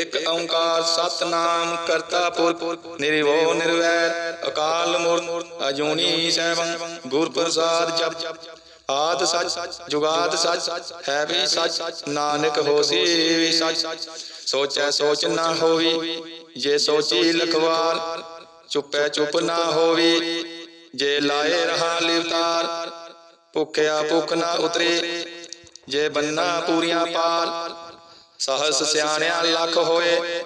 ਇਕ ਓੰਕਾਰ ਸਤਨਾਮ ਕਰਤਾ ਪੁਰਖ ਨਿਰਭਉ ਨਿਰਵੈਰ ਅਕਾਲ ਮੂਰਤ ਅਜੂਨੀ ਸੈਭੰ, ਗੁਰ ਪ੍ਰਸਾਦ ਜਪ। ਆਦ ਸੱਚ, ਜੁਗਾਦ ਸੱਚ, ਹੈ ਵੀ ਸੱਚ, ਨਾਨਕ ਹੋਸੀ ਵੀ ਸੱਚ। ਸੋਚੈ ਸੋਚ ਨਾ ਹੋਵੀ, ਜੇ ਸੋਚੀ ਲਖਵਾਰ, ਚੁੱਪੈ ਚੁੱਪ ਨਾ ਹੋਵੀ, ਜੇ ਲਾਏ ਰਹਾ ਲਿਵਤਾਰ, ਭੁੱਖਿਆ ਭੁੱਖ ਨਾ ਉਤਰੇ, ਜੇ ਬੰਨਾ ਪੂਰੀਆਂ ਪਾਰ ਸਹਸ ਸਿਆਣਿਆ ਲੱਖ ਹੋਏ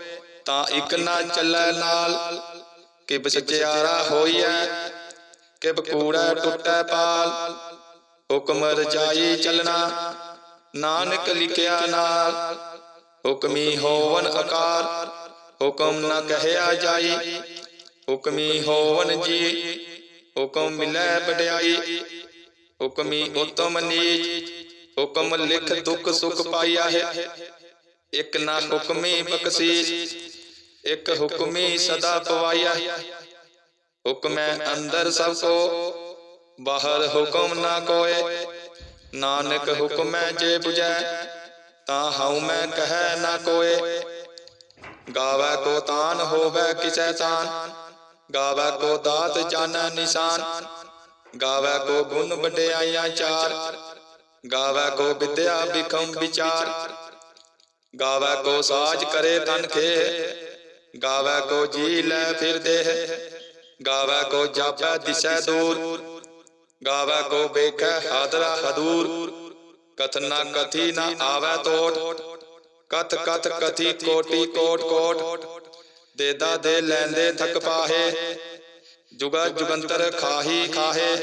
ਤਾਂ ਇੱਕ ਨਾ ਚੱਲੈ ਨਾਲ ਕਿਬ ਸਚਿਆਰਾ ਹੋਈਐ ਕਿਬ ਕੂੜਾ ਟੁੱਟੈ ਪਾਲ ਹੁਕਮ ਰਜਾਈ ਚੱਲਣਾ ਨਾਨਕ ਲਿਖਿਆ ਨਾਲ ਹੁਕਮੀ ਹੋਵਨ ਆਕਾਰ ਹੁਕਮ ਨਾ ਕਹਿਆ ਜਾਈ ਹੁਕਮੀ ਹੋਵਨ ਜੀ ਹੁਕਮ ਮਿਲੈ ਵਡਿਆਈ ਹੁਕਮੀ ਉਤਮ ਨੀਚ ਹੁਕਮ ਲਿਖ ਦੁਖ ਸੁਖ ਪਾਈਆ ਹੈ ਇਕ ਨਾ ਹੁਕਮੀ ਬਖਸ਼ੀਸ਼ ਇਕ ਹੁਕਮੀ ਸਦਾ ਪਵਾਇਆ। ਹੁਕਮੈ ਅੰਦਰ ਸਭ ਕੋ ਬਾਹਰ ਹੁਕਮ ਨਾ ਕੋਏ। ਨਾਨਕ ਹੁਕਮੈ ਜੇ 부ਜੈ ਤਾਂ ਹਉ ਮੈਂ ਕਹੈ ਨਾ ਕੋਏ। ਗਾਵੈ ਕੋ ਤਾਨ ਹੋਵੈ ਕਿਸੈ ਤਾਨ। ਗਾਵੈ ਕੋ ਦਾਤ ਜਾਣੈ ਨਿਸ਼ਾਨ। ਗਾਵੈ ਕੋ ਗੁਣ ਵਡਿਆਈਆਂ ਚਾਰ। ਗਾਵੈ ਕੋ ਵਿਦਿਆ ਬਿਕਮ ਵਿਚਾਰ। ਗਾਵੈ ਕੋ ਸਾਜ ਕਰੇ ਤਨ ਖੇ ਗਾਵੈ ਕੋ ਜੀ ਲੈ ਫਿਰ ਦੇਹ ਗਾਵੈ ਕੋ ਜਾਪੈ ਦਿਸੈ ਦੂਰ ਗਾਵੈ ਕੋ ਵੇਖੈ ਹਾਦਰਾ ਹਦੂਰ ਕਥਨਾ ਕਥੀ ਨਾ ਆਵੈ ਤੋਟ ਕਥ ਕਥ ਕਥੀ ਕੋਟੀ ਕੋਟ ਕੋਟ ਦੇਦਾ ਦੇ ਲੈਂਦੇ ਥਕ ਪਾਹੇ ਜੁਗਾ ਜੁਗੰਤਰ ਖਾਹੀ ਖਾਹੇ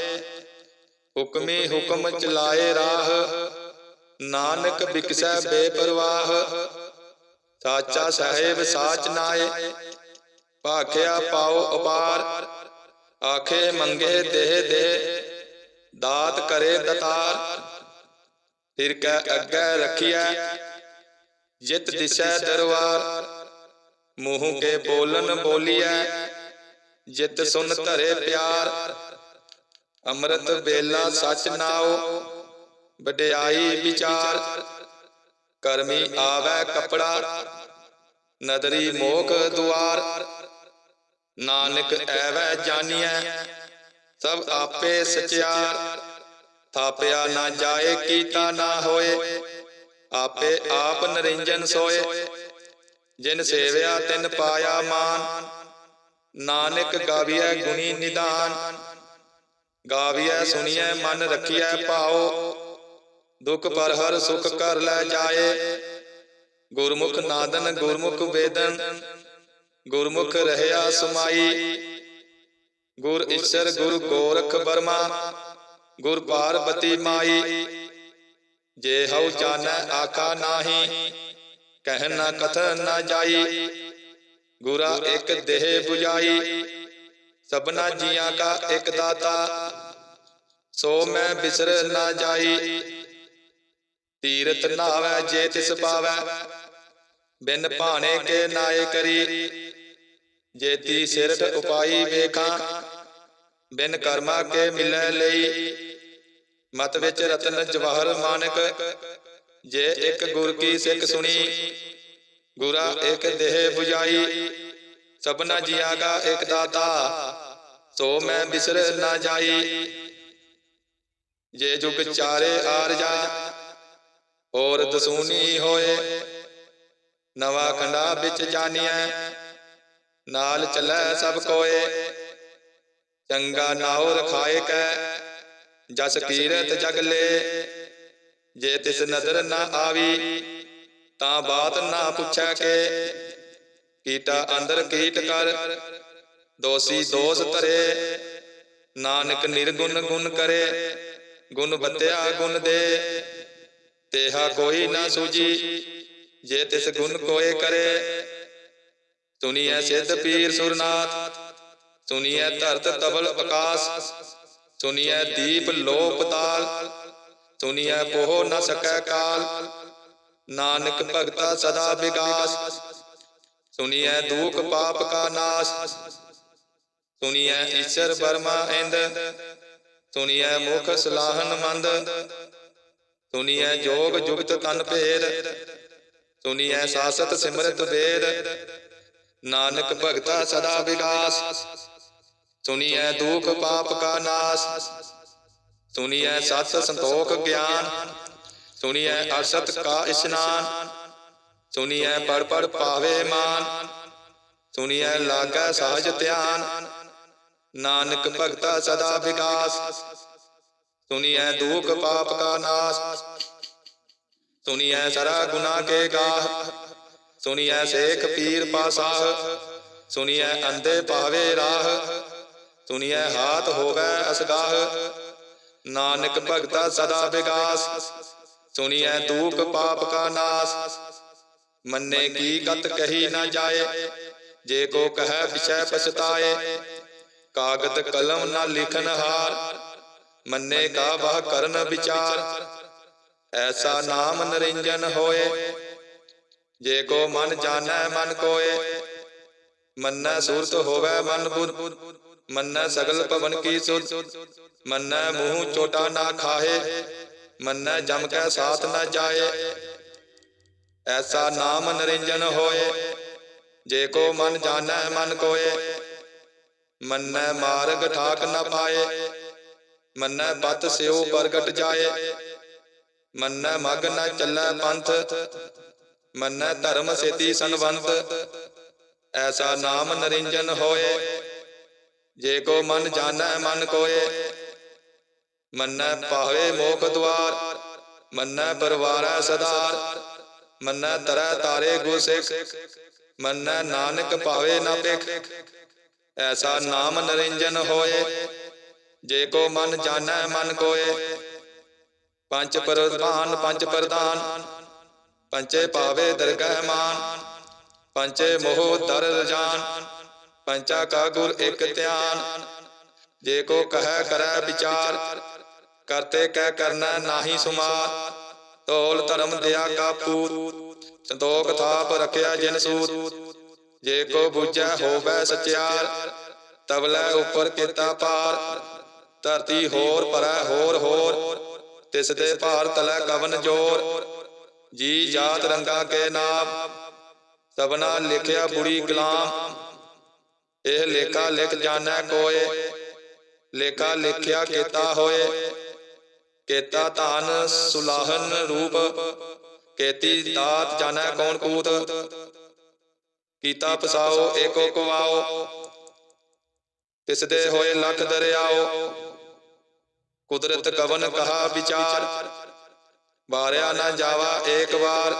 ਹੁਕਮੀ ਹੁਕਮ ਚਲਾਏ ਰਾਹ ਨਾਨਕ ਬਿਕਸੈ ਬੇਪਰਵਾਹ, ਸਾਚਾ ਸਾਹਿਬ ਸਾਚ ਨਾਏ। ਭਾਖਿਆ ਪਾਉ ਅਪਾਰ, ਆਖੇ ਮੰਗੇ ਦੇਹ ਦੇ, ਦਾਤ ਕਰੇ ਦਤਾਰ। ਫਿਰ ਕੈ ਅੱਗੇ ਰਖਿਆ ਜਿਤ ਦਿਸੈ ਦਰਬਾਰ ਮੂੰਹ ਕੇ ਬੋਲਨ ਬੋਲੀਐ, ਜਿਤ ਸੁਨ ਧਰੇ ਪਿਆਰ। ਅੰਮ੍ਰਿਤ ਬੇਲਾ ਸਚ ਨਾਉ ਵਡਿਆਈ ਵਿਚਾਰ ਕਰਮੀ ਆਵੈ ਕਪੜਾ ਨਦਰੀ ਮੋਖ ਦੁਆਰ। ਨਾਨਕ ਐਵੈ ਜਾਣੀਐ ਸਭ ਆਪੇ ਸਚਿਆਰ। ਥਾਪਿਆ ਨਾ ਜਾਏ ਕੀਤਾ ਨਾ ਹੋਏ। ਆਪੇ ਆਪ ਨਰਿੰਜਨ ਸੋਏ। ਜਿਨ ਸੇਵਿਆ ਤਿਨ ਪਾਇਆ ਮਾਨ। ਨਾਨਕ ਗਾਵੀਐ ਗੁਣੀ ਨਿਦਾਨ। ਗਾਵੀਐ ਸੁਣੀਐ ਮਨ ਰਖੀਐ ਭਾਉ ਦੁਖ ਪਰ ਹਰ ਸੁਖ ਕਰ ਲੈ ਜਾਏ। ਗੁਰਮੁਖ ਨਾਦਨ, ਗੁਰਮੁਖ ਵੇਦਨ, ਗੁਰਮੁਖ ਰਹਿਆ ਸਮਾਈ। ਗੁਰ ਈਸ਼ਰ, ਗੁਰ ਗੋਰਖ ਬਰਮਾ, ਗੁਰ ਪਾਰਬਤੀ ਮਾਈ। ਜੇ ਹਉ ਜਾਣੈ, ਆਖਾ ਨਾਹੀ, ਕਹਿ ਨਾ ਕਥਨ ਨਾ ਜਾਈ। ਗੁਰਾ ਇੱਕ ਦੇਹ 부ਜਾਈ ਸਭਨਾ ਜੀਆਂ ਕਾ ਇੱਕ ਦਾਤਾ। ਸੋ ਮੈਂ ਬਿਸਰ ਨਾ ਜਾਈ। ਤੀਰਤ ਨਾਵੈ ਜੇ ਤਿਸ ਪਾਵੈ। ਬਿਨ ਭਾਣੇ ਕੇ ਨਾਏ ਕਰੀ। ਜੇਤੀ ਸਿਰਠ ਉਪਾਈ ਵੇਖਾਂ। ਬਿਨ ਕਰਮਾ ਕੇ ਮਿਲੈ ਲਈ। ਮਤ ਵਿੱਚ ਰਤਨ ਜਵਾਹਰ ਮਾਨਕ। ਜੇ ਇੱਕ ਗੁਰ ਕੀ ਸਿੱਖ ਸੁਣੀ। ਗੁਰਾ ਇੱਕ ਦੇਹ 부ਜਾਈ ਸਭਨਾ ਜੀਆਂ ਕਾ ਇੱਕ ਦਾਤਾ। ਸੋ ਮੈਂ ਬਿਸਰ ਨਾ ਜਾਈ। ਜੇ ਜੁਗ ਚਾਰੇ ਆਰਜਾ ਔਰ ਦਸੂਨੀ ਹੋਏ। ਨਵਾ ਖੰਡਾ ਵਿੱਚ ਜਾਣੀਐ। ਨਾਲ ਚੱਲੈ ਸਭ ਕੋਏ। ਚੰਗਾ ਨਾਉ ਰਖਾਏ ਕੈ। ਜਸ ਕੀਰਤ ਜਗ ਲੇ। ਜੇ ਤਿਸ ਨਦਰ ਨਾ ਆਵੀ ਤਾਂ ਬਾਤ ਨਾ ਪੁੱਛੈ ਕੇ। ਕੀਟਾ ਅੰਦਰ ਕੀਟ ਕਰ। ਦੋਸੀ ਦੋਸ ਧਰੇ। ਨਾਨਕ ਨਿਰਗੁਣ ਗੁਣ ਕਰੇ। ਗੁਣ ਬਤਿਆ ਗੁਣ ਦੇ। ਤੇਹਾ ਕੋਈ ਨਾ ਸੂਜੀ ਜੇ ਤਿਸ ਗੁਣ ਕੋਏ ਕਰੇ। ਸੁਨੀਐ ਸਿੱਧ ਪੀਰ ਸੁਰਨਾਥ। ਸੁਨੀਐ ਧਰਤ ਤਬਲ ਆਕਾਸ ਸੁਨੀਐ ਦੀਪ ਲੋਪ ਤਾਲ ਸੁਨੀਐ ਪੋਹ ਨ ਸਕੈ ਕਾਲ। ਨਾਨਕ ਭਗਤਾ ਸਦਾ ਵਿਗਾਸ ਸੁਨੀਐ ਦੁਖ ਪਾਪ ਕਾ ਨਾਸ। ਸੁਨੀਐ ਈਸ਼ਰ ਬਰਮਾ ਇੰਦ। ਸੁਨੀਐ ਮੁਖ ਸਲਾਹਨ ਮੰਦ। ਸੁਨੀਐ ਜੋਗ ਜੁਗਤ ਤਨ ਭੇਦ ਸੁਨੀਐ ਸਾਸਤ ਸਿਮਰਤ ਵੇਦ। ਨਾਨਕ ਭਗਤਾ ਸਦਾ ਵਿਗਾਸ ਸੁਨੀਐ ਦੁਖ ਪਾਪ ਕਾ ਨਾਸ। ਸੁਨੀਐ ਸਤ ਸੰਤੋਖ ਗਿਆਨ ਸੁਨੀਐ ਅਸਤ ਕਾ ਇਸ਼ਨਾਨ। ਸੁਨੀਐ ਪੜ ਪੜ ਪਾਵੇ ਮਾਨ ਸੁਨੀਐ ਲਾਗੈ ਸਹਜ ਧਿਆਨ। ਨਾਨਕ ਭਗਤਾ ਸਦਾ ਵਿਗਾਸ ਸੁਨੀਐ ਦੁਖ ਪਾਪ ਕਾ ਨਾਸ। ਸੁਨੀਐ ਸਰਾ ਗੁਨਾ ਕੇ ਗਾਹ। ਸੁਨੀਐ ਸੇਖ ਪੀਰ ਪਾਸਾਹ। ਸੁਨੀਐ ਅੰਧੇ ਪਾਵੇ ਰਾਹ। ਸੁਨੀਐ ਹਾਥ ਹੋਵੇ ਅਸਗਾਹ। ਨਾਨਕ ਭਗਤਾ ਸਦਾ ਵਿਗਾਸ। ਸੁਨੀਐ ਦੂਖ ਪਾਪ ਕਾ ਨਾਸ। ਮੰਨੇ ਕੀ ਕਤ ਕਹੀ ਨਾ ਜਾਏ। ਜੇ ਕੋ ਕਹੈ ਪਿਛੈ ਪਛਤਾਏ। ਕਾਗਦ ਕਲਮ ਨਾ ਲਿਖਨ ਹਾਰ। ਮੰਨੇ ਕਾ ਬਾਹ ਕਰਨ ਵਿਚਾਰ। ਐਸਾ ਨਾਮ ਨਰਿੰਜਨ ਹੋਏ, ਜੇ ਕੋ ਮਨ ਜਾਣੈ ਮਨ ਕੋਏ। ਮੰਨੈ ਸੂਰਤ ਹੋਵੇ ਮਨ ਬੁੱਧ, ਮੰਨੈ ਸਗਲ ਭਵਨ ਕੀ ਸੁਧ। ਮੰਨੈ ਮੂੰਹ ਚੋਟਾ ਨਾ ਖਾਹੇ, ਮੰਨੈ ਜਮ ਕੈ ਸਾਥ ਨਾ ਜਾਏ। ਐਸਾ ਨਾਮ ਨਰਿੰਜਨ ਹੋਏ, ਜੇ ਕੋ ਮਨ ਜਾਣੈ ਮਨ ਕੋਏ। ਮੰਨੈ ਮਾਰਗ ਠਾਕ ਨਾ ਪਾਏ। ਮੰਨੈ ਪਤ ਸਿਉ ਪ੍ਰਗਟ ਜਾਏ। ਮੰਨੈ ਮਗ ਨ ਚੱਲੈ ਪੰਥ। ਮੰਨੈ ਧਰਮ ਸੇਤੀ ਸੰਵੰਤ ਐਸਾ ਨਾਮ ਨਰਿੰਜਨ ਹੋਏ। ਜੇ ਕੋ ਮਨ ਜਾਣੈ, ਮਨ ਕੋਏ। ਮੰਨੈ ਪਾਵੇ ਮੋਖ ਦਵਾਰ ਮੰਨੈ ਪਰਵਾਰੈ ਸਦਾਰ। ਮੰਨੈ ਤਰੈ ਤਾਰੇ ਗੁਰਸਿੱਖ ਮੰਨੈ ਨਾਨਕ ਭਾਵੇ ਨਾ ਪਿਖ ਐਸਾ ਨਾਮ ਨਰਿੰਜਨ ਹੋਏ। ਜੇ ਕੋ ਮਨ ਜਾਣੈ, ਮਨ ਕੋਏ। ਪੰਜ ਪ੍ਰਧਾਨ ਪੰਜ ਪ੍ਰਧਾਨ। ਪੰਚੇ ਪਾਵੇ ਦਰਗਹਿ ਮਾਨ। ਪੰਚੇ ਮੋਹ ਦਰ ਰਜਾਨ। ਪੰਚਾ ਕਾ ਗੁਰ ਇਕ ਧਿਆਨ। ਜੇ ਕੋ ਕਹੈ, ਕਰੈ ਵਿਚਾਰ। ਕਰਤੇ ਕਹਿ ਕਰਨਾ ਨਾਹੀ ਸੁਮਾਰ। ਤੋਲ ਧਰਮ ਦਿਆ ਕਾ ਪੂਤ। ਸੰਤੋਖ ਥਾਪ ਰਖਿਆ ਜਿਨ ਸੂਤ। ਜੇ ਕੋ ਬੁਝੈ ਹੋਵੇ ਸਚਿਆਰ ਤਬਲੇ ਉੱਪਰ ਕੀਤਾ ਪਾਰ। ਧਰਤੀ ਹੋਰ ਪਰੈ ਹੋਰ ਹੋਰ ਤਿਸ ਦੇ ਭਾਰ ਤਲੈ ਕਵਨ ਜੋਰ। ਜੀ ਜਾਤ ਰੰਗਾ ਕੇ ਨਾਮ। ਸਭਨਾ ਲਿਖਿਆ ਬੁਰੀ ਕਲਾਮ। ਇਹ ਲੇਖਾ ਲਿਖ ਜਾਣੈ ਕੋਏ। ਲੇਖਾ ਲਿਖਿਆ ਕੀਤਾ ਹੋਏ। ਕੇਤਾ ਧਾਨ ਸੁਲਾਹਨ ਰੂਪ। ਕੇਤੀ ਦਾਤ ਜਾਣੈ ਕੌਣ ਕੂਤ ਕੀਤਾ ਪਸਾਓ ਏਕੋ ਕਵਾਓ। ਤਿਸ ਦੇ ਹੋਏ ਲਖ ਦਰਿਆਓ। ਕੁਦਰਤ ਕਵਨ ਕਹਾ ਵਿਚਾਰ, ਵਾਰਿਆ ਨਾ ਜਾਵਾ ਏਕ ਵਾਰ।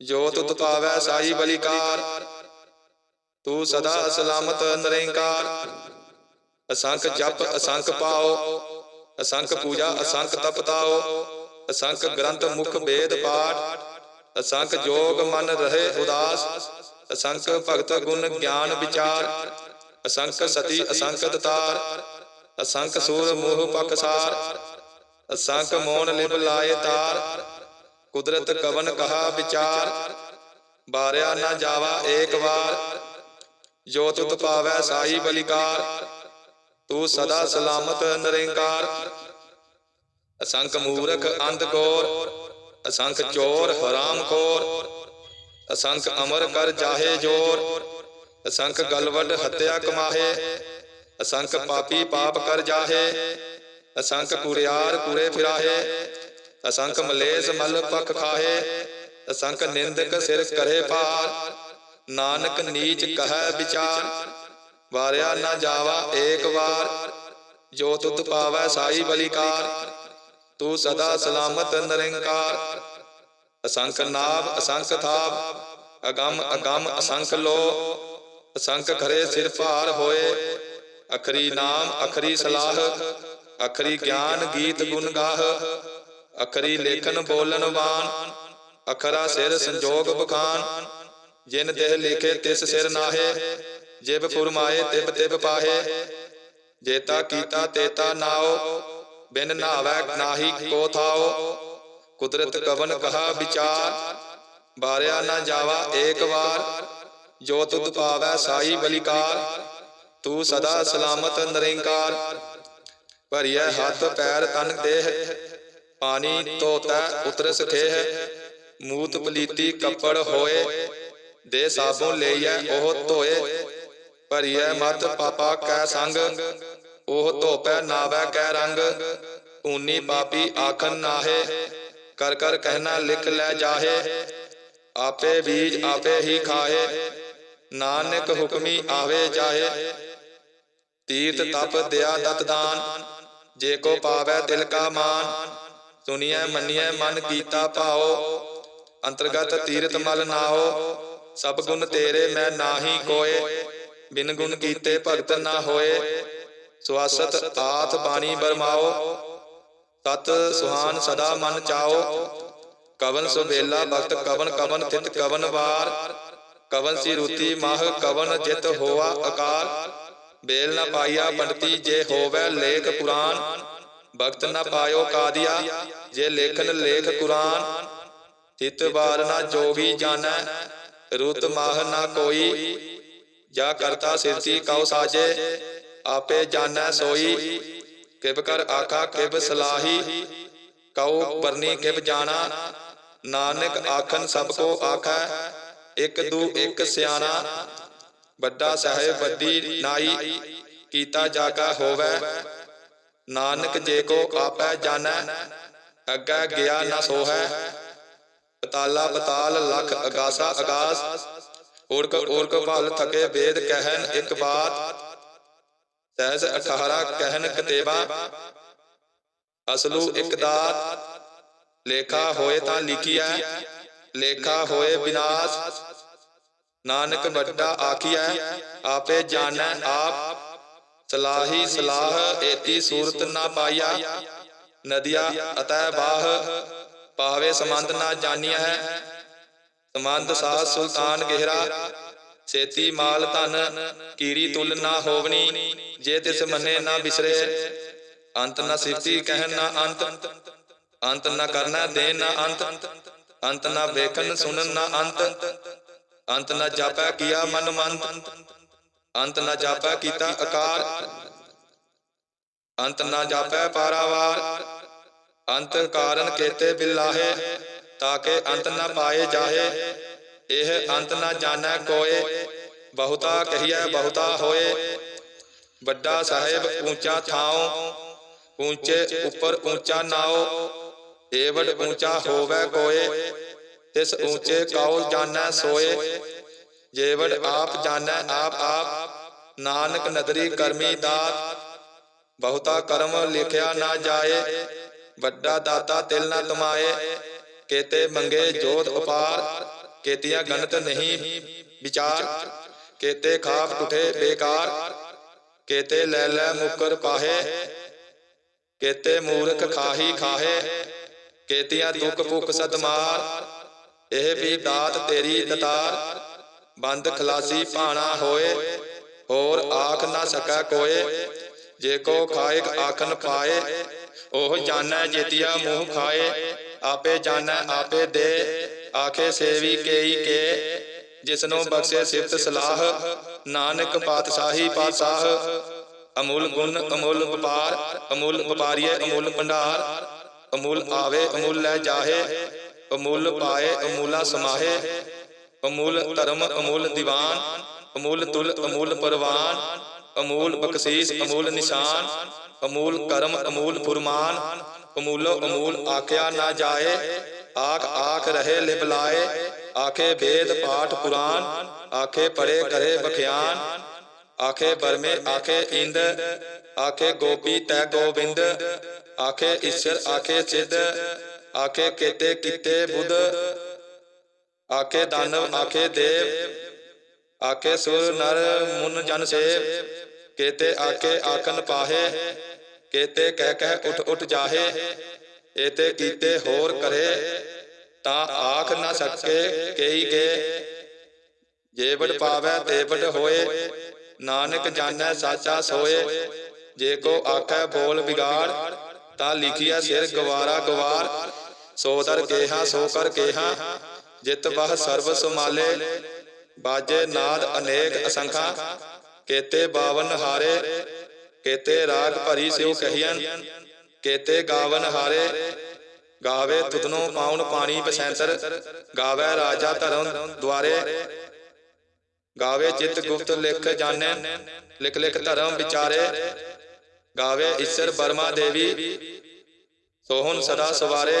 ਜੋ ਤੁਤ ਪਾਵੈ ਸਾਈ ਬਲਿਕਾਰ, ਤੂੰ ਸਦਾ ਸਲਾਮਤ ਨਿਰੰਕਾਰ। ਅਸੰਖ ਜਪ, ਅਸੰਖ ਪਾਓ, ਅਸੰਖ ਪੂਜਾ, ਅਸੰਖ ਤਪ ਤਾਓ ਅਸੰਖ ਗ੍ਰੰਥ ਮੁਖ ਵੇਦ ਪਾਠ। ਅਸੰਖ ਜੋਗ ਮਨ ਰਹੇ ਉਦਾਸ, ਅਸੰਖ ਭਗਤ ਗੁਣ ਗਿਆਨ ਵਿਚਾਰ। ਅਸੰਖ ਸਤੀ ਅਸੰਖ ਦਤਾਰ ਅਸੰਖ ਸੂਰ ਮੋਹ ਪਕਸਾਰ, ਅਸੰਖ ਮੋਨ ਲਿਪ ਲਾਏ ਤਾਰ, ਕੁਦਰਤ ਕਵਨ ਕਹਾ ਵਿਚਾਰ, ਬਾਰਿਆ ਨਾ ਜਾਵਾ ਏਕ ਵਾਰ, ਜੋ ਤੁਤ ਪਾਵੈ ਸਾਈ ਬਲਿਕਾਰ, ਤੂੰ ਸਦਾ ਸਲਾਮਤ ਨਿਰੰਕਾਰ। ਅਸੰਖ ਮੂਰਖ ਅੰਧ ਕੋਰ, ਅਸੰਖ ਚੋਰ ਹਰਾਮ ਖੋਰ, ਅਸੰਖ ਅਮਰ ਕਰ ਜਾਹੇ ਜੋਰ, ਅਸੰਖ ਗਲਵਡ ਹੱਤਿਆ ਕਮਾਹੇ ਅਸੰਖ ਪਾਪੀ ਪਾਪ ਕਰ ਜਾਹੇ ਅਸੰਖ ਕੁਰਿਆਰ ਕੁਰੇ ਫਿਰਾਹੇ ਅਸੰਖ ਮਲੇਸ ਮਲ ਪਖ ਖਾਹੇ ਅਸੰਖ ਨਿੰਦਕ ਸਿਰ ਕਰੇ ਪਾਰ ਨਾਨਕ ਨੀਚ ਕਹੈ ਵਿਚਾਰ ਵਾਰਿਆ ਨਾ ਜਾਵਾ ਏਕ ਵਾਰ ਜੋ ਤੁਤ ਪਾਵੈ ਸਾਈ ਬਲਿਕਾਰ ਤੂੰ ਸਦਾ ਸਲਾਮਤ ਨਿਰੰਕਾਰ। ਅਸੰਖ ਨਾਭ ਅਸੰਖ ਥਾਪ ਅਗੰਮ ਅਗੰਮ ਅਸੰਖ ਲੋ ਅਸੰਖ ਖਰੇ ਸਿਰ ਭਾਰ ਹੋਏ ਅਖਰੀ ਨਾਮ ਅਖਰੀ ਸਲਾਹ ਅਖਰੀ ਗਿਆਨ ਗੀਤ ਗੁਣ ਗਾਹ ਅਖਰੀ ਲੇਖਨ ਬੋਲਨ ਬਾਣ ਅਖਰਾ ਸਿਰ ਸੰਜੋਗ ਬਖਾਨ ਜਿਨ ਦੇਹ ਲਿਖੇ ਤਿਸ ਸਿਰ ਨਾਹੇ ਜਿਬ ਫੁਰਮਾਏ ਤਿਬ ਤਿਬ ਪਾਹੇ ਜੇਤਾ ਕੀਤਾ ਤੇਤਾ ਨਾਓ ਬਿਨ ਨਾਵੈ ਨਾਹੀ ਕੋ ਥਾਓ ਕੁਦਰਤ ਕਵਨ ਕਹਾ ਵਿਚਾਰ ਬਾਰਿਆ ਨਾ ਜਾਵਾ ਏਕ ਵਾਰ ਜੋ ਤੁਧ ਪਾਵੈ ਸਾਈ ਬਲਿਕਾਰ ਤੂੰ ਸਦਾ ਸਲਾਮਤ ਨਿਰੰਕਾਰ ਭਰੀਐ ਹੱਥ ਪੈਰ ਤਨ ਦੇਹ ਪਾਣੀ ਧੋਤੈ ਉਤਰ ਸਖੇਹ ਮੂਤ ਪਲੀਤੀ ਕੱਪੜ ਹੋਏ ਦੇ ਸਾਬੂ ਲਈਐ ਉਹ ਧੋਏ ਭਰੀਐ ਮਤ ਪਾਪਾ ਕੈ ਸੰਗ ਉਹ ਧੋਪੈ ਨਾਵੈ ਕੈ ਰੰਗ ਊਨੀ ਪਾਪੀ ਆਖਨ ਨਾਹੇ ਕਰ ਕਰ ਕਹਿਣਾ ਲਿਖ ਲੈ ਜਾਹੇ ਆਪੇ ਬੀਜ ਆਪੇ ਹੀ ਖਾਏ ਨਾਨਕ ਹੁਕਮੀ ਆਵੇ ਜਾਹੇ ਤੀਰਥ ਤਪ ਦਿਆ ਦਤ ਦਾਨ ਜੇ ਕੋ ਪਾਵੈ ਦਿਲ ਕਾ ਮਾਨ। ਸੁਨੀਐ ਮੰਨੀਐ ਮਨ ਕੀਤਾ ਭਾਉ ਅੰਤਰਗਤ ਤੀਰਥ ਮਲ ਨਾਓ ਸਭ ਗੁਣ ਤੇਰੇ ਮੈਂ ਨਾਹੀ ਕੋਏ। ਬਿਨ ਗੁਣ ਕੀਤੇ ਭਗਤ ਨਾ ਹੋਏ। ਸਵਾਸਤ ਆਥ ਬਾਣੀ ਬਰਮਾਓ। ਤਤ ਸੁਹਾਨ ਸਦਾ ਮਨ ਚਾਓ। ਕਵਨ ਸੁਬੇਲਾ ਭਗਤ ਕਵਨ ਕਵਨ ਤਿਤ ਕਵਨ ਵਾਰ। ਕਵਨ ਸੀ ਰੂਤੀ ਮਾਹ ਕਵਨ ਜਿਤ ਹੋਆ ਅਕਾਲ। ਬੇਲ ਨਾ ਪਾਈਆ ਪੰਡਤੀ ਜੇ ਹੋਵੇ ਲੇਖ ਕੁਰਾਨ। ਭਗਤ ਨਾ ਪਾਇਓ ਕਾਦੀਆ। ਜੇ ਲੇਖਨ ਲੇਖ ਕੁਰਾਨ। ਤਿਤ ਬਾਰ ਨਾ ਜੋਗੀ ਜਾਣੈ। ਰੁਤ ਮਾਹ ਨਾ ਕੋਈ। ਜਾ ਕਰਤਾ ਸਿਰਤੀ ਕਉ ਸਾਜੇ। ਆਪੇ ਜਾਣੈ ਸੋਈ। ਕਿਬ ਕਰ ਆਖਾ ਕਿਬ ਸਲਾਹੀ। ਕਉ ਪਰਨੀ ਕਿਬ ਜਾਣਾ। ਨਾਨਕ ਆਖਨ ਸਭ ਕੋ ਆਖੈ। ਇਕ ਦੂ ਇਕ ਸਿਆਣਾ। ਵੱਡਾ ਸਾਹਿਬ, ਵੱਡੀ ਨਾਈ, ਕੀਤਾ ਜਾਗਾ ਹੋਵੇ। ਨਾਨਕ ਜੇ ਕੋ ਆਪੈ ਜਾਣੈ, ਅੱਗਾ ਗਿਆ ਨਾ ਸੋਹੈ। ਪਤਾਲਾ ਪਤਾਲ ਲਖ ਅਗਾਸਾ ਅਗਾਸ ਓਰਕ ਓਰਕ ਭਲ ਥਕੇ ਵੇਦ ਕਹਿਨ ਇੱਕ ਬਾਤ। ਸਹਿਜ 18 ਕਹਿਨ ਕਤੇਬਾ, ਅਸਲੂ ਇੱਕ ਦਾਤ। ਲੇਖਾ ਹੋਏ ਤਾਂ ਲਿਖੀਐ, ਲੇਖਾ ਹੋਏ ਵਿਨਾਸ਼ ਨਾਨਕ ਵੱਡਾ ਆਖੀਐ ਆਪੇ ਜਾਣੈ ਆਪ। ਸਲਾਹੀ ਸਲਾਹ ਏਤੀ ਸੂਰਤ ਨਾ ਪਾਈਆ ਨਦੀਆ ਅਤੈ ਬਾਹ। ਪਾਵੇ ਸਮੰਦ ਨਾ ਜਾਣੀਐ। ਸਮੰਦ ਸਾਹ ਸੁਲਤਾਨ ਗਹਿਰਾ। ਸੇਤੀ ਮਾਲ ਧਨ ਕੀਰੀ ਤੁਲ ਨਾ ਹੋਵਨੀ। ਜੇ ਤਿਸ ਮੰਨੇ ਨਾ ਬਿਸਰੇ। ਅੰਤ ਨਾ ਸਿਫਤੀ ਕਹਿਨ ਨਾ ਅੰਤ। ਅੰਤ। ਨਾ ਕਰਨਾ ਦੇਨ ਨਾ ਅੰਤ। ਅੰਤ। ਨਾ ਵੇਖਣ ਸੁਣਨ ਨਾ ਅੰਤ। ਅੰਤ ਨਾ ਜਾਪੈ ਕੀਆ ਮਨ ਮੰਤ ਅੰਤ ਨਾ ਜਾਪੈ ਕੀਤਾ ਆਕਾਰ ਅੰਤ ਨਾ ਜਾਪੈ ਪਾਰਾਵਾਰ। ਅੰਤ ਕਾਰਨ ਕੇਤੇ ਬਿਲਾਹੇ, ਤਾਕੇ ਅੰਤ ਨਾ ਪਾਏ ਜਾਹੇ। ਇਹ ਅੰਤ ਨਾ ਜਾਣੈ ਕੋਏ, ਬਹੁਤਾ ਕਹੀਐ ਬਹੁਤਾ ਹੋਏ। ਵੱਡਾ ਸਾਹਿਬ ਉੱਚਾ ਥਾਉ ਉੱਚੇ ਉੱਪਰ ਉੱਚਾ ਨਾਉ। ਏਵੜ ਉੱਚਾ ਹੋਵੇ ਕੋਏ। ਤਿਸ ਉੱਚੇ ਕਾਉ ਜਾਣੈ ਸੋਏ। ਜੇਵੜ ਆਪ ਜਾਣੈ ਆਪ ਆਪ। ਨਾਨਕ ਨਦਰੀ ਕਰਮੀ ਦਾਤ। ਬਹੁਤਾ ਕਰਮ ਲਿਖਿਆ ਨਾ ਜਾਏ। ਵੱਡਾ ਦਾਤਾ ਤਿਲ ਨਾ ਤਮਾਏ। ਕੇਤੇ ਮੰਗੇ ਜੋਤ ਉਪਾਰ। ਕੇਤੀਆਂ ਗਣਤ ਨਹੀਂ ਵਿਚਾਰ। ਕੇਤੇ ਖਾਪ ਟੁੱਟੇ ਬੇਕਾਰ। ਕੇਤੇ ਲੈ ਲੈ ਮੁਕਰ ਪਾਹੇ। ਕੇਤੇ ਮੂਰਖ ਖਾਹੀ ਖਾਹੇ। ਕੇਤੀਆਂ ਦੁੱਖ ਭੁੱਖ ਸਦਮਾਰ ਇਹ ਵੀ ਦਾਤ ਤੇਰੀ ਦਤਾਰ ਬੰਦ ਖਲਾਸੀ ਭਾਣਾ ਹੋਏ। ਹੋਰ ਆਖ ਨਾ ਸਕੈ ਕੋਏ। ਜੇ ਕੋ ਖਾਇਕ ਆਖਨ ਪਾਏ। ਉਹ ਜਾਣੈ ਜੇਤੀਆ ਮੂੰਹ ਖਾਏ। ਆਪੇ ਜਾਣੈ ਆਪੇ ਦੇ। ਆਖੇ ਸੇਵੀ ਕੇਈ ਕੇ। ਜਿਸਨੂੰ ਬਖਸ਼ੇ ਸਿਫਤ ਸਲਾਹ। ਨਾਨਕ ਪਾਤਸ਼ਾਹੀ ਪਾਤਸ਼ਾਹ ਅਮੁੱਲ ਗੁਣ ਅਮੁੱਲ ਵਪਾਰ। ਅਮੁੱਲ ਵਪਾਰੀਏ ਅਮੁੱਲ ਭੰਡਾਰ। ਅਮੁੱਲ ਆਵੇ ਅਮੁੱਲ ਲੈ ਜਾਹੇ। ਅਮੁੱਲ ਪਾਏ ਅਮੁੱਲਾ ਸਮਾਹੇ ਅਮੁੱਲ ਧਰਮ ਅਮੁੱਲ ਦੀਵਾਨ ਅਮੁੱਲ ਤੁਲ ਅਮੁੱਲ ਪਰਵਾਨ ਅਮੂਲ ਬਖਸ਼ੀਸ ਅਮੂਲ ਨਿਸ਼ਾਨ ਅਮੂਲ ਕਰਮ ਅਮੂਲ ਫੁਰਮਾਨ ਅਮੂਲੋ ਅਮੂਲ ਆਖਿਆ ਨਾ ਜਾਏ ਆਖ ਆਖ ਰਹੇ ਲਿਵ ਲਾਏ ਆਖੇ ਵੇਦ ਪਾਠ ਪੁਰਾਨ ਆਖੇ ਪੜੇ ਕਰੇ ਬਖਿਆਨ ਆਖੇ ਬਰਮੇ ਆਖੇ ਇੰਦ ਆਖੇ ਗੋਪੀ ਤੈ ਗੋਬਿੰਦ ਆਖੇ ਈਸ਼ਰ ਆਖੇ ਸਿੱਧ ਆਖੇ ਕੇਤੇ ਕੀਤੇ ਬੁੱਧ, ਆਖੇ ਦਾਨਵ, ਆਖੇ ਦੇਵ, ਆਖੇ ਸੁਰ ਨਰ ਮੁਨ ਜਨ ਸੇਵ, ਕੇਤੇ ਆਖੇ ਆਖਨ ਪਾਹੇ, ਕੇਤੇ ਕਹਿ ਕਹਿ ਉਠ ਉਠ ਜਾਹੇ ਏਤੇ ਕੀਤੇ ਹੋਰ ਕਰੇ, ਤਾਂ ਆਖ ਨਾ ਸਕੇ ਕਈ ਕੇ, ਜੇ ਵਡ ਪਾਵੈ ਹੋਏ, ਨਾਨਕ ਜਾਣੈ ਸਾਚਾ ਸੋਏ, ਜੇ ਕੋ ਆਖੈ ਬੋਲ ਵਿਗਾੜ, ਤਾਂ ਲਿਖਿਆ ਸਿਰ ਗਵਾਰਾ ਗਵਾਰ ਸੋ ਦਰ ਕੇਹਾ ਸੋ ਕਰ ਕੇਹਾ ਜਿਤ ਬਹ ਸਰਬ ਸੁਮਾਲੇ ਬਾਜੇ ਨਾਦ ਅਨੇਕ ਅਸੰਖਾ। ਕੇਤੇ ਬਾਵਨ ਹਾਰੇ ਕੇਤੇ ਰਾਗ ਭਰੀ ਸਿਉ ਕਹੀਆਂ ਕੇਤੇ ਗਾਵਨ ਹਾਰੇ ਗਾਵੇ ਤੁਧਨੋ ਪਾਉਣ ਪਾਣੀ ਬਸੈਂਤਰ ਗਾਵੇ ਰਾਜਾ ਧਰਮ ਦੁਆਰੇ। ਗਾਵੇ ਚਿਤ ਗੁਪਤ ਲਿਖ ਜਾਣੈ। ਲਿਖ ਲਿਖ ਧਰਮ ਵਿਚਾਰੇ। ਗਾਵੇ ਈਸ਼ਰ ਬਰਮਾ ਦੇਵੀ। ਸੋਹਣ ਸਦਾ ਸਵਾਰੇ।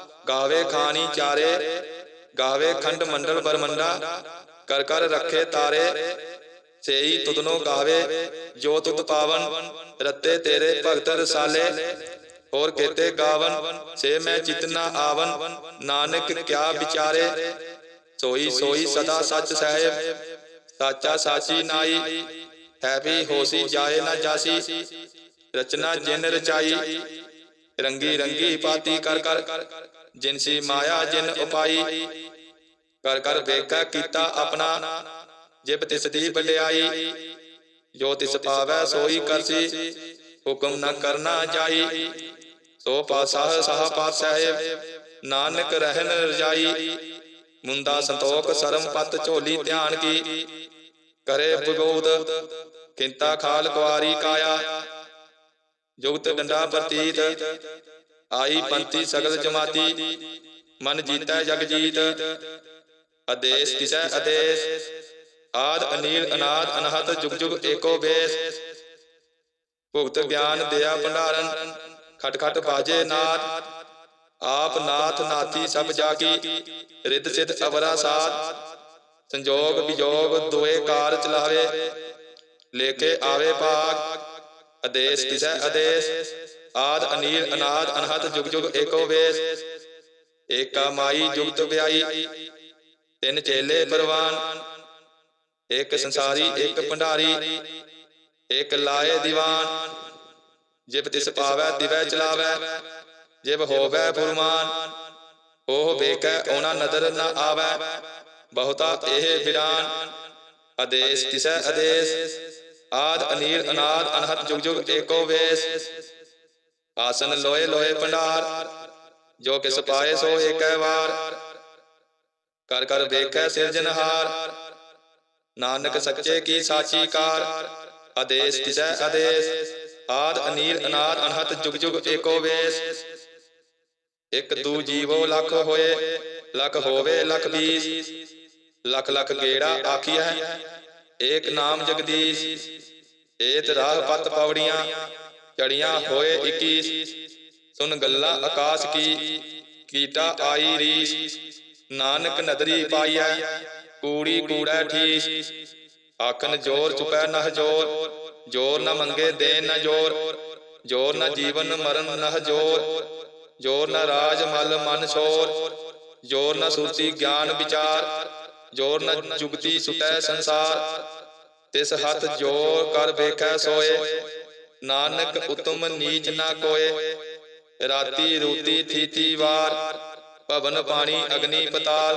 ਗਾਵੇ ਖਾਨੀ ਚਾਰੇ ਗਾਵੇ ਖੰਡ ਮੰਡਲ ਬਰਮੰਡਾ ਕਰ ਕਰ ਰੱਖੇ ਤਾਰੇ ਸੇਈ ਤੁਧਨੋ ਗਾਵੇ ਜੋ ਤੁਧ ਪਾਵਨ ਰੱਤੇ ਤੇਰੇ ਭਗਤ ਰਸਾਲੇ ਹੋਰ ਕੇਤੇ ਗਾਵਨ ਸੇ ਮੈਂ ਚਿਤਨਾ ਆਵਨ ਨਾਨਕ ਕਿਆ ਵਿਚਾਰੇ ਸੋਈ ਸੋਈ ਸਦਾ ਸੱਚ ਸਹਿਬ ਸਾਚਾ ਸਾਚੀ ਨਾਈ ਹੈ ਵੀ ਹੋਸੀ ਜਾਏ ਨਾ ਜਾਸੀ ਰਚਨਾ ਜਿਨ ਰਚਾਈ ਰੰਗੀ ਰੰਗੀ ਪਾਤੀ ਕਰ ਕਰ ਜਿਨਸੀ ਮਾਇਆ ਜਿਨ ਉਪਾਈ। ਕਰ ਕਰ ਵੇਖਾ ਕੀਤਾ ਆਪਣਾ। ਜਿਬ ਤਿਸ ਦੀ ਵਡਿਆਈ ਜੋ ਤਿਸ ਪਾਵੈ ਸੋਈ ਕਰਸੀ। ਹੁਕਮ ਨ ਕਰਨਾ ਜਾਈ। ਸੋ ਪਾਸਾਹ ਸਾਹ ਪਾਤਸ਼ਾਹ ਨਾਨਕ ਰਹਿਨ ਰਜਾਈ। ਮੁੰਦਾ ਸੰਤੋਖ ਸਰਮ ਪਤ ਝੋਲੀ ਧਿਆਨ ਕੀ। ਕਰੇ ਭਗਉਤ ਕਿੰਤਾ ਖਾਲ ਕੁਆਰੀ ਕਾਇਆ। ਜੁਗਤ ਡੰਡਾ ਪ੍ਰਤੀਤ ਆਈ ਪੰਤੀ ਸਗਲ ਜਮਾਤੀ ਮਨ ਜੀਤੈ ਜਗ ਜੀਤ। ਆਦੇਸ਼ ਤਿਸੈ ਆਦੇਸ਼। ਆਦ ਅਨੀਲ ਅਨਾਦ ਅਨਹਤ ਜੁਗ ਜੁਗ ਏਕੋ ਬੇਸ। ਭੁਗਤ ਗਿਆਨ ਦਿਆ ਭੰਡਾਰਨ। ਖਟ ਖਟ ਬਾਜੇ ਨਾਦ ਆਪ ਨਾਥ ਨਾਥੀ ਸਭ ਜਾ ਕੀ ਰਿੱਧ ਸਿਧ ਅਵਰਾ ਸਾਧ। ਸੰਜੋਗ ਵਿਜੋਗ ਦੋਏ ਕਾਰ ਚਲਾਵੇ। ਲੇਕੇ ਆਵੇ ਭਾਗ। ਆਦੇਸ਼ ਤਿਸੈ ਆਦੇਸ਼। ਆਦ ਅਨੀਲ, ਅਨਾਦ ਅਨਹਤ ਜੁਗ ਜੁਗ, ਏਕੋ ਵੇਸ। ਏਕਾ ਮਾਈ ਜੁਗਤ ਵਿਆਈ। ਤਿੰਨ ਚੇਲੇ ਪਰਵਾਨ। ਇੱਕ ਸੰਸਾਰੀ, ਇੱਕ ਭੰਡਾਰੀ। ਇੱਕ ਲਾਏ ਦੀਵਾਨ। ਜਿਬ ਤਿਸ ਪਾਵੈ, ਦਿਵੈ ਚਲਾਵੈ। ਜਿਬ ਹੋਵੈ ਫੁਰਮਾਨ। ਉਹ ਵੇਖੈ, ਉਹਨਾਂ ਨਦਰ ਨਾ ਆਵੈ। ਬਹੁਤਾ ਇਹ ਵਿਰਾਨ। ਆਦੇਸ਼ ਤਿਸੈ ਆਦੇਸ਼। ਆਦ ਅਨੀਲ, ਅਨਾਦ ਅਨਹਤ ਜੁਗ ਜੁਗ, ਏਕੋ ਵੇਸ। ਆਸਨ ਲੋਏ ਲੋਏ ਭੰਡਾਰ ਜੋ ਕਿਸ ਪਾਏ ਸੋ ਏਕੈ ਵਾਰ। ਕਰ ਕਰ ਵੇਖੈ ਸਿਰਜਨਹਾਰ ਨਾਨਕ ਸੱਚੇ ਕੀ ਸਾਚੀ ਕਾਰ। ਆਦੇਸ਼ ਤਿਸੈ ਆਦੇਸ਼ ਆਦ ਅਨੀਲ ਅਨਾਦ ਅਨਹਤ ਜੁਗ ਜੁਗ ਏਕੋ ਵੇਸ। ਇਕ ਦੂ ਜੀਵੋ ਲੱਖ ਹੋਏ ਲੱਖ ਹੋਵੇ ਲੱਖ ਬੀਸ। ਲੱਖ ਲੱਖ ਗੇੜਾ ਆਖੀਐ ਏਕ ਨਾਮ ਜਗਦੀਸ਼। ਏਤ ਰਾਹ ਪਤ ਪਵੜੀਆਂ ਚੜੀਆਂ ਹੋਏ 21 ਸੁਨ ਗੱਲਾਂ ਆਕਾਸ਼ ਕੀ, ਕੀਟਾ ਆਈ ਰੀਸ। ਨਾਨਕ ਨਦਰੀ ਪਾਈਐ, ਕੂੜੀ ਕੂੜੈ ਠੀਸ। ਆਖਨ ਜੋਰ ਚੁਪੈ ਨਹ ਜੋਰ ਜੋਰ ਨਾ ਮੰਗੇ ਦੇ ਨ ਜੋਰ। ਜੋਰ ਨ ਜੀਵਨ ਮਰਨ ਨਹ ਜੋਰ ਜੋਰ ਨਾ ਰਾਜ ਮਲ ਮਨ ਸ਼ੋਰ ਜੋਰ ਨਾ ਸੁਰਤੀ ਗਿਆਨ ਵਿਚਾਰ। ਜੋਰ ਨਾ ਜੁਗਤੀ ਸੁਟੈ ਸੰਸਾਰ। ਤਿਸ ਹੱਥ ਜੋਰ ਕਰ ਵੇਖੈ ਸੋਏ। ਨਾਨਕ ਉਤਮ ਨੀਚ ਨਾ ਕੋਏ। ਰਾਤੀ ਰੂਤੀ ਥੀਤੀ ਵਾਰ, ਭਵਨ ਪਾਣੀ ਅਗਨੀ ਪਤਾਲ।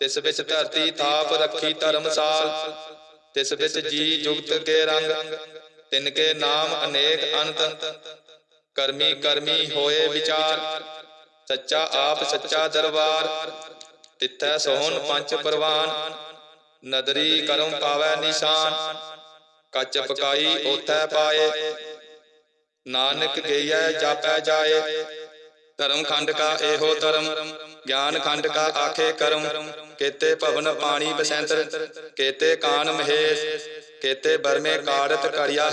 ਤਿਸ ਵਿੱਚ ਧਰਤੀ ਥਾਪ ਰੱਖੀ ਧਰਮਸਾਲ। ਤਿਸ ਵਿੱਚ ਜੀ ਜੁਗਤ ਕੇ ਰੰਗ, ਤਿਨ ਕੇ ਨਾਮ ਅਨੇਕ ਅੰਤ। ਕਰਮੀ ਕਰਮੀ ਹੋਏ ਵਿਚਾਰ, ਸੱਚਾ ਆਪ ਸੱਚਾ ਦਰਬਾਰ। ਤਿੱਥੈ ਸੋਹਣ ਪੰਜ ਪਰਵਾਨ, ਨਦਰੀ ਕਰਮ ਪਾਵੈ ਨਿਸ਼ਾਨ। ਕੱਚ ਪਕਾਈ ਉਥੈ ਪਾਏ। ਨਾਨਕ ਗਈਐ ਜਾਪੈ ਜਾਏ। ਧਰਮ ਖੰਡ ਕਾ ਇਹੋ ਧਰਮ। ਗਿਆਨ ਖੰਡ ਕਾ ਆਖੇ ਕਰਮ। ਕੇਤੇ ਭਵਨ ਪਾਣੀ ਬਸੰਤਰ। ਕੇਤੇ ਕਾਨ ਮਹੇਸ਼। ਕੇਤੇ ਬਰਮੇ ਕਾੜਤ ਕੜਿਆਹ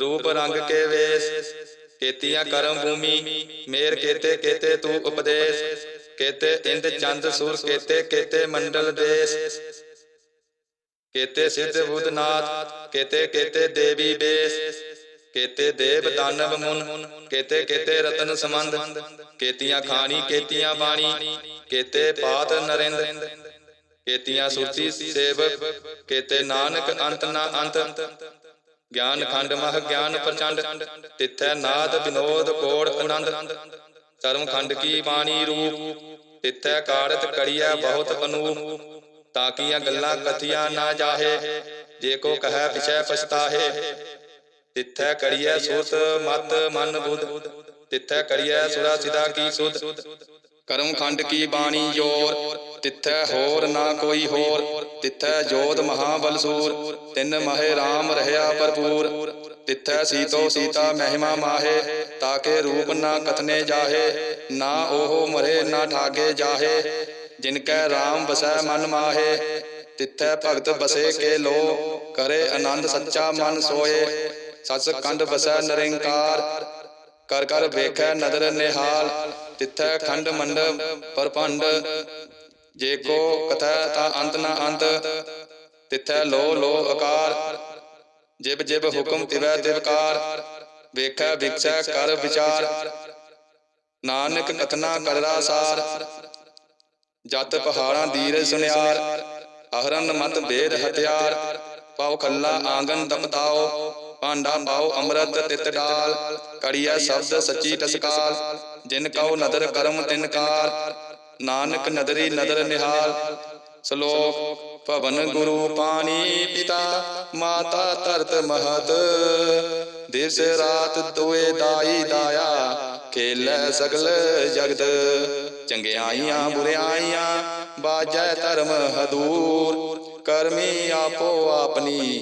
ਰੂਪ ਰੰਗ ਕੇ ਵੇਸ। ਕੇਤੀਆਂ ਕਰਮ ਭੂਮੀ। ਮੇਰ ਕੇਤੇ ਕੇਤੇ ਤੂੰ ਉਪਦੇਸ਼। ਕੇਤੇ ਇੰਦ ਚੰਦ ਸੂਰ ਕੇਤੇ ਕੇਤੇ ਮੰਡਲ ਦੇਸ। ਕੇਤੇ ਸਿੱਧ ਬੁੱਧਨਾਥ। ਕੇਤੇ ਕੇਤੇ ਦੇਵੀ ਬੇਸ, ਕੇਤੇ ਦੇਵ ਦਾਨਵ ਮੁਨ, ਕੇਤੇ ਕੇਤੇ ਰਤਨ ਸਮੰਦ ਕੇਤੀਆਂ ਖਾਣੀ, ਕੇਤੀਆਂ ਬਾਣੀ, ਕੇਤੇ ਪਾਤ ਨਰਿੰਦ, ਕੇਤੀਆਂ ਸੁਰਤੀ ਸੇਵਕ, ਕੇਤੇ ਨਾਨਕ ਅੰਤ ਨਾ ਅੰਤ, ਗਿਆਨ ਖੰਡ ਮਹ ਗਿਆਨ ਪ੍ਰਚੰਡ, ਤਿੱਥੈ ਨਾਦ ਵਿਨੋਦ ਕੋੜ ਆਨੰਦ ਧਰਮ ਖੰਡ ਕੀ ਬਾਣੀ ਰੂਪ, ਤਿੱਥੈ ਕਾੜਤ ਕੜੀਐ ਬਹੁਤ ਅਨੂਪ ਤਾਕੀਆਂ ਗੱਲਾਂ ਕਥੀਆਂ ਨਾ ਜਾਹੇ ਜੇ ਕੋ ਕਹੈ ਪਿਛੈ ਪਛਤਾਹੇ, ਤਿੱਥੈ ਕੜੀਐ ਸੁਤ ਮਤ ਮਨ ਬੁੱਧ, ਤਿੱਥੈ ਕੜੀਐ ਸੁਰਾ ਸਿਦਾ ਕੀ ਸੁਧ। ਕਰਮ ਖੰਡ ਕੀ ਬਾਣੀ ਜੋਰ, ਤਿੱਥੈ ਹੋਰ ਨਾ ਕੋਈ ਹੋਰ, ਤਿੱਥੈ ਜੋਤ ਮਹਾਬਲ ਸੂਰ। ਤਿੰਨ ਮਹਿ ਰਾਮ ਰਹਿਆ ਭਰਪੂਰ, ਤਿੱਥੈ ਸੀਤੋ ਸੀਤਾ ਮਹਿਮਾ ਮਾਹੇ, ਤਾਕੇ ਰੂਪ ਨਾ ਕਥਨੇ ਜਾਹੇ, ਨਾ ਉਹ ਮਰੇ ਨਾ ਠਾਗੇ ਜਾਹੇ। ਜਿਨ ਕੈ RAM ਵਸੈ ਮਨ ਮਾਹੇ ਤਿੱਥੈ ਭਗਤ ਬਸੇ ਕੇ ਲੋ, ਕਰੇ ਆਨੰਦ ਸੱਚਾ ਮਨ ਸੋਏ। ਸਸ ਕੰਡ ਵਸੈ ਨਿਰੰਕਾਰ, ਕਰ ਕਰ ਵੇਖੈ ਨਦਰ ਨਿਹਾਲ। ਤਿੱਥੈ ਖੰਡ ਮੰਡ ਪਰਪੰਡ, ਜੇ ਕੋ ਕਥੈ ਤਾਂ ਅੰਤ ਨਾ ਅੰਤ। ਤਿੱਥੈ ਲੋ ਲੋ ਆਕਾਰ ਜਿਬ ਜਿਬ ਹੁਕਮ ਤਿਵੈ ਤਿਵਕਾਰ ਵੇਖੈ ਵਿਖਸੈ ਕਰ ਵਿਚਾਰ, ਨਾਨਕ ਕਥਨਾ ਕਰਰਾ ਸਾਰ। ਜਤ ਪਹਾੜਾਂ ਦੀਰ ਸੁਨਿਆਰ। ਅਹਰਨ ਮਤ ਬੇਦ ਹਥਿਆਰ ਪਾਉ ਖੱਲਾ ਆਂਗਨ ਦਮਤਾਓ, ਭਾਂਡਾ ਪਾਉ ਅੰਮ੍ਰਿਤ ਤਿਤ ਡਾਲ ਕੜੀਆ ਸ਼ਬਦ ਸੱਚੀ ਟਸਕਾਲ, ਜਿਨ ਕਉ ਨਦਰ ਕਰਮ ਤਿਨ ਕਾਰ, ਨਾਨਕ ਨਦਰੀ ਨਦਰ ਨਿਹਾਲ, ਸ਼ਲੋਕ ਭਵਨ ਗੁਰੂ ਪਾਣੀ ਪਿਤਾ, ਮਾਤਾ ਧਰਤ ਮਹਤ। ਦਿਸ ਰਾਤ ਦੋਏ ਦਾਈ ਦਾਇਆ, ਖੇਲੈ ਸਗਲ ਜਗਤ ਚੰਗਿਆਈਆਂ ਬੁਰਿਆਈਆਂ, ਬਾਜੈ ਧਰਮ ਹਦੂਰ। ਕਰਮੀ ਆਪੋ ਆਪਣੀ,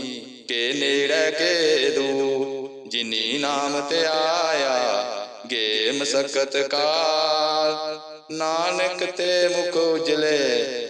ਕੇ ਨੇੜੇ ਕੇ ਦੂਰ। ਜਿਨੀ ਨਾਮ ਤੇ ਆਇਆ ਗੇ ਮਸਕਤ ਕਾਲ। ਨਾਨਕ ਤੇ ਮੁਖ ਉਜਲੇ